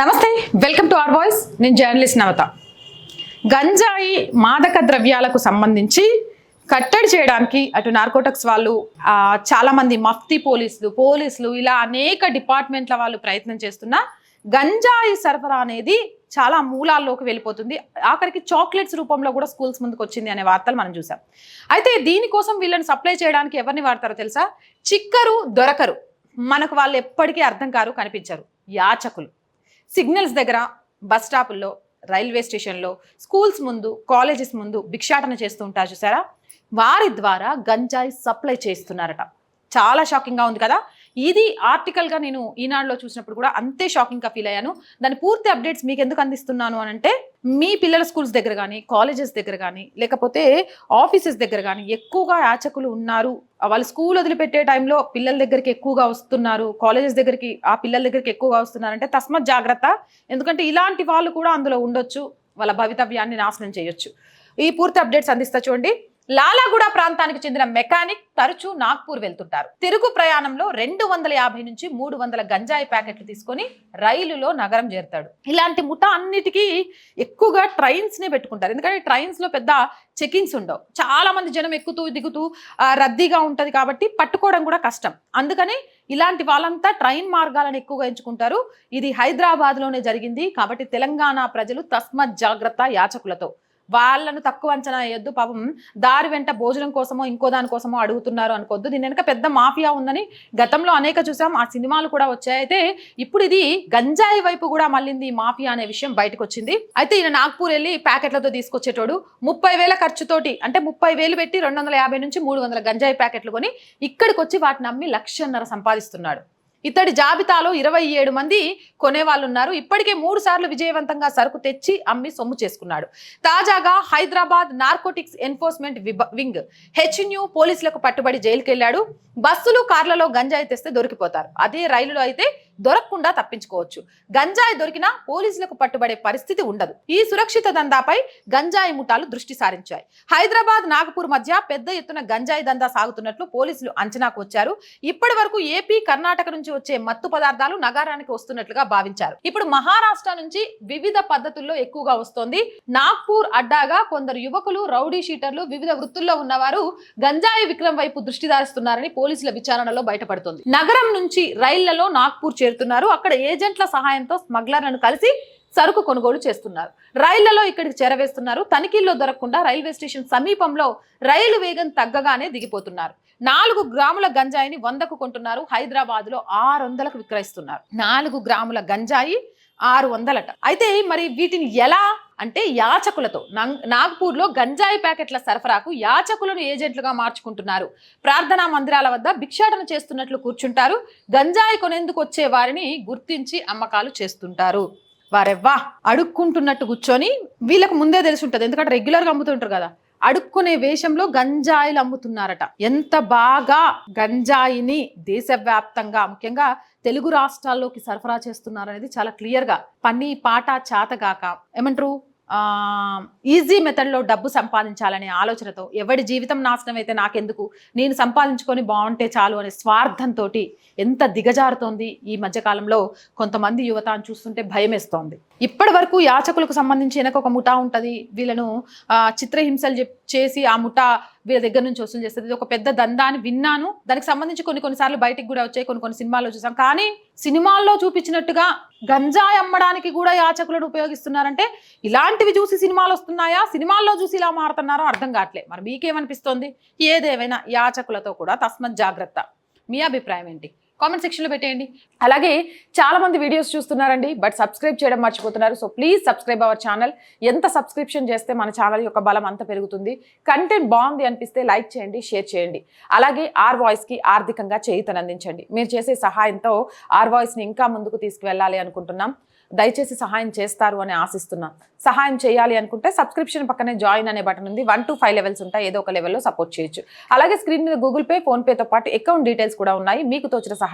నమస్తే welcome to R voice. నేను journalist Navata. గంజాయి మాదక ద్రవ్యాలకు సంబంధించి కట్టడి చేయడానికి అటు నార్కోటక్స్ వాళ్ళు చాలామంది మఫ్తీ పోలీసులు పోలీసులు ఇలా అనేక డిపార్ట్మెంట్ల వాళ్ళు ప్రయత్నం చేస్తున్నా గంజాయి సరఫరా అనేది చాలా మూలాల్లోకి వెళ్ళిపోతుంది. ఆఖరికి చాక్లెట్స్ రూపంలో కూడా స్కూల్స్ ముందుకు వచ్చింది అనే వార్తలు మనం చూసాం. అయితే దీనికోసం వీళ్ళని సప్లై చేయడానికి ఎవరిని వాడతారో తెలుసా? చిక్కరు దొరకరు. మనకు వాళ్ళు ఎప్పటికీ అర్థం కారు కనిపించరు. యాచకులు. సిగ్నల్స్ దగ్గర బస్ స్టాపుల్లో రైల్వే స్టేషన్లో స్కూల్స్ ముందు కాలేజెస్ ముందు భిక్షాటన చేస్తూ ఉంటారు చూసారా? వారి ద్వారా గంజాయి సప్లై చేస్తున్నారట. చాలా షాకింగ్గా ఉంది కదా? ఇది ఆర్టికల్గా నేను ఈనాడులో చూసినప్పుడు కూడా అంతే షాకింగ్గా ఫీల్ అయ్యాను. దాని పూర్తి అప్డేట్స్ మీకు ఎందుకు అందిస్తున్నాను అని అంటే మీ పిల్లల స్కూల్స్ దగ్గర కానీ కాలేజెస్ దగ్గర కానీ లేకపోతే ఆఫీసెస్ దగ్గర కానీ ఎక్కువగా యాచకులు ఉన్నారు. వాళ్ళు స్కూల్ వదిలిపెట్టే టైంలో పిల్లల దగ్గరికి ఎక్కువగా వస్తున్నారు. కాలేజెస్ దగ్గరికి ఆ పిల్లల దగ్గరికి ఎక్కువగా వస్తున్నారంటే తస్మత్ జాగ్రత్త. ఎందుకంటే ఇలాంటి వాళ్ళు కూడా అందులో ఉండొచ్చు. వాళ్ళ భవితవ్యాన్ని నాశనం చేయొచ్చు. ఈ పూర్తి అప్డేట్స్ అందిస్తా చూడండి. లాలాగూడ ప్రాంతానికి చెందిన మెకానిక్ తరచూ నాగ్పూర్ వెళ్తుంటారు. తిరుగు ప్రయాణంలో రెండు వందల యాభై నుంచి మూడు వందల గంజాయి ప్యాకెట్లు తీసుకొని రైలులో నగరం చేరుతాడు. ఇలాంటి ముఠా అన్నిటికీ ఎక్కువగా ట్రైన్స్ నే పెట్టుకుంటారు. ఎందుకంటే ట్రైన్స్లో పెద్ద చెకింగ్స్ ఉండవు. చాలా మంది జనం ఎక్కుతూ దిగుతూ రద్దీగా ఉంటది కాబట్టి పట్టుకోవడం కూడా కష్టం. అందుకని ఇలాంటి వాళ్ళంతా ట్రైన్ మార్గాలను ఎక్కువగా ఎంచుకుంటారు. ఇది హైదరాబాద్లోనే జరిగింది కాబట్టి తెలంగాణ ప్రజలు తస్మత్ జాగ్రత్త యాచకులతో. వాళ్ళను తక్కువ అంచనా వేయొద్దు. పాపం దారి వెంట భోజనం కోసమో ఇంకో దానికోసమో అడుగుతున్నారు అనుకోవద్దు. దీని వెనక పెద్ద మాఫియా ఉందని గతంలో అనేక చూసాం. ఆ సినిమాలు కూడా వచ్చాయి. అయితే ఇప్పుడు ఇది గంజాయి వైపు కూడా మళ్ళింది మాఫియా అనే విషయం బయటకు వచ్చింది అయితే ఈయన నాగ్పూర్ వెళ్ళి ప్యాకెట్లతో తీసుకొచ్చేటోడు ముప్పై వేల ఖర్చుతోటి అంటే ముప్పై వేలు పెట్టి రెండు వందల యాభై నుంచి మూడు వందల గంజాయి ప్యాకెట్లు కొని ఇక్కడికి వచ్చి వాటిని అమ్మి లక్షన్నర సంపాదిస్తున్నాడు. ఇతడి జాబితాలో ఇరవై ఏడు మంది కొనేవాళ్ళు ఉన్నారు ఇప్పటికే మూడు సార్లు విజయవంతంగా సరుకు తెచ్చి అమ్మి సొమ్ము చేసుకున్నాడు. తాజాగా హైదరాబాద్ నార్కోటిక్స్ ఎన్ఫోర్స్మెంట్ విభ- వింగ్ హెచ్న్యూ పోలీసులకు పట్టుబడి జైలుకెళ్ళాడు బస్సులు కార్లలో గంజాయి తెస్తే దొరికిపోతారు. అదే రైలులో అయితే దొరకకుండా తప్పించుకోవచ్చు. గంజాయి దొరికినా పోలీసులకు పట్టుబడే పరిస్థితి ఉండదు. ఈ సురక్షిత దందాపై గంజాయి ముఠాలు దృష్టి సారించాయి. హైదరాబాద్ నాగపూర్ మధ్య పెద్ద ఎత్తున గంజాయి దందా సాగుతున్నట్లు పోలీసులు అంచనాకు వచ్చారు. ఇప్పటి వరకు ఏపీ కర్ణాటక నుంచి వచ్చే మత్తు పదార్థాలు నగరానికి వస్తున్నట్లుగా భావించారు. ఇప్పుడు మహారాష్ట్ర నుంచి వివిధ పద్ధతుల్లో ఎక్కువగా వస్తోంది. నాగ్పూర్ అడ్డాగా కొందరు యువకులు రౌడీ షీటర్లు వివిధ వృత్తుల్లో ఉన్నవారు గంజాయి విక్రమ్ వైపు దృష్టి దారిస్తున్నారని పోలీసుల విచారణలో బయటపడుతోంది. నగరం నుంచి రైళ్ళలో నాగ్పూర్ చేరుతున్నారు. అక్కడ ఏజెంట్ల సహాయంతో స్మగ్లర్లను కలిసి సరుకు కొనుగోలు చేస్తున్నారు. రైళ్ళలో ఇక్కడికి చేరవేస్తున్నారు. తనిఖీల్లో దొరకకుండా రైల్వే స్టేషన్ సమీపంలో రైలు వేగం తగ్గగానే దిగిపోతున్నారు. నాలుగు గ్రాముల గంజాయిని వందకు కొంటున్నారు. హైదరాబాద్లో ఆరు వందలకు విక్రయిస్తున్నారు. నాలుగు గ్రాముల గంజాయి ఆరు వందలట. అయితే మరి వీటిని ఎలా అంటే యాచకులతో నాగ్పూర్లో గంజాయి ప్యాకెట్ల సరఫరాకు యాచకులను ఏజెంట్లుగా మార్చుకుంటున్నారు. ప్రార్థనా మందిరాల వద్ద భిక్షాటన చేస్తున్నట్లు కూర్చుంటారు. గంజాయి కొనేందుకు వచ్చే వారిని గుర్తించి అమ్మకాలు చేస్తుంటారు. వారెవ్వా? అడుక్కుంటున్నట్టు కూర్చొని వీళ్ళకు ముందే తెలిసి ఉంటుంది. ఎందుకంటే రెగ్యులర్గా అమ్ముతుంటారు కదా. అడుక్కునే వేషంలో గంజాయిలు అమ్ముతున్నారట. ఎంత బాగా గంజాయిని దేశవ్యాప్తంగా ముఖ్యంగా తెలుగు రాష్ట్రాల్లోకి సరఫరా చేస్తున్నారనేది చాలా క్లియర్గా పని పాట చాతగాక ఏమంటారు? ఈజీ మెథడ్లో డబ్బు సంపాదించాలనే ఆలోచనతో ఎవడి జీవితం నాశనం అయితే నాకెందుకు? నేను సంపాదించుకొని బాగుంటే చాలు అనే స్వార్థంతో ఎంత దిగజారుతోంది ఈ మధ్యకాలంలో కొంతమంది యువత చూస్తుంటే భయమేస్తోంది. ఇప్పటి వరకు యాచకులకు సంబంధించి వెనక ఒక ముఠా ఉంటుంది. వీళ్ళను చిత్రహింసలు చెప్- చేసి ఆ ముఠా వీళ్ళ దగ్గర నుంచి వసూలు చేస్తుంది. ఇది ఒక పెద్ద దందా అని విన్నాను. దానికి సంబంధించి కొన్ని కొన్నిసార్లు బయటికి కూడా వచ్చాయి కొన్ని కొన్ని సినిమాల్లో చూసాం. కానీ సినిమాల్లో చూపించినట్టుగా గంజాయి అమ్మడానికి కూడా యాచకులను ఉపయోగిస్తున్నారంటే ఇలాంటివి చూసి సినిమాలు వస్తున్నాయా? సినిమాల్లో చూసి ఇలా మారుతున్నారో అర్థం కావట్లే మరి మీకేమనిపిస్తోంది? ఏదేమైనా యాచకులతో కూడా తస్మత్ జాగ్రత్త. మీ అభిప్రాయం ఏంటి? కామెంట్ సెక్షన్లో పెట్టేయండి. అలాగే చాలా మంది వీడియోస్ చూస్తున్నారండి బట్ సబ్స్క్రైబ్ చేయడం మర్చిపోతున్నారు. So please subscribe our channel ఎంత సబ్స్క్రిప్షన్ చేస్తే మన ఛానల్ యొక్క బలం అంత పెరుగుతుంది. కంటెంట్ బాగుంది అనిపిస్తే లైక్ చేయండి షేర్ చేయండి. అలాగే ఆర్ వాయిస్కి ఆర్థికంగా చేయుతనందించండి మీరు చేసే సహాయంతో ఆర్ వాయిస్ని ఇంకా ముందుకు తీసుకువెళ్ళాలి అనుకుంటున్నాం. దయచేసి సహాయం చేస్తారు అని ఆశిస్తున్నాం. సహాయం చేయాలి అనుకుంటే సబ్స్క్రిప్షన్ పక్కనే జాయిన్ అనే బటన్ ఉంది. వన్ టు ఫైవ్ లెవెల్స్ ఉంటాయి. ఏదో ఒక లెవెల్లో సపోర్ట్ చేయొచ్చు. అలాగే స్క్రీన్ మీద గూగుల్ పే ఫోన్పేతో పాటు అకౌంట్ డీటెయిల్స్ కూడా ఉన్నాయి. మీకు తోచిన సహాయం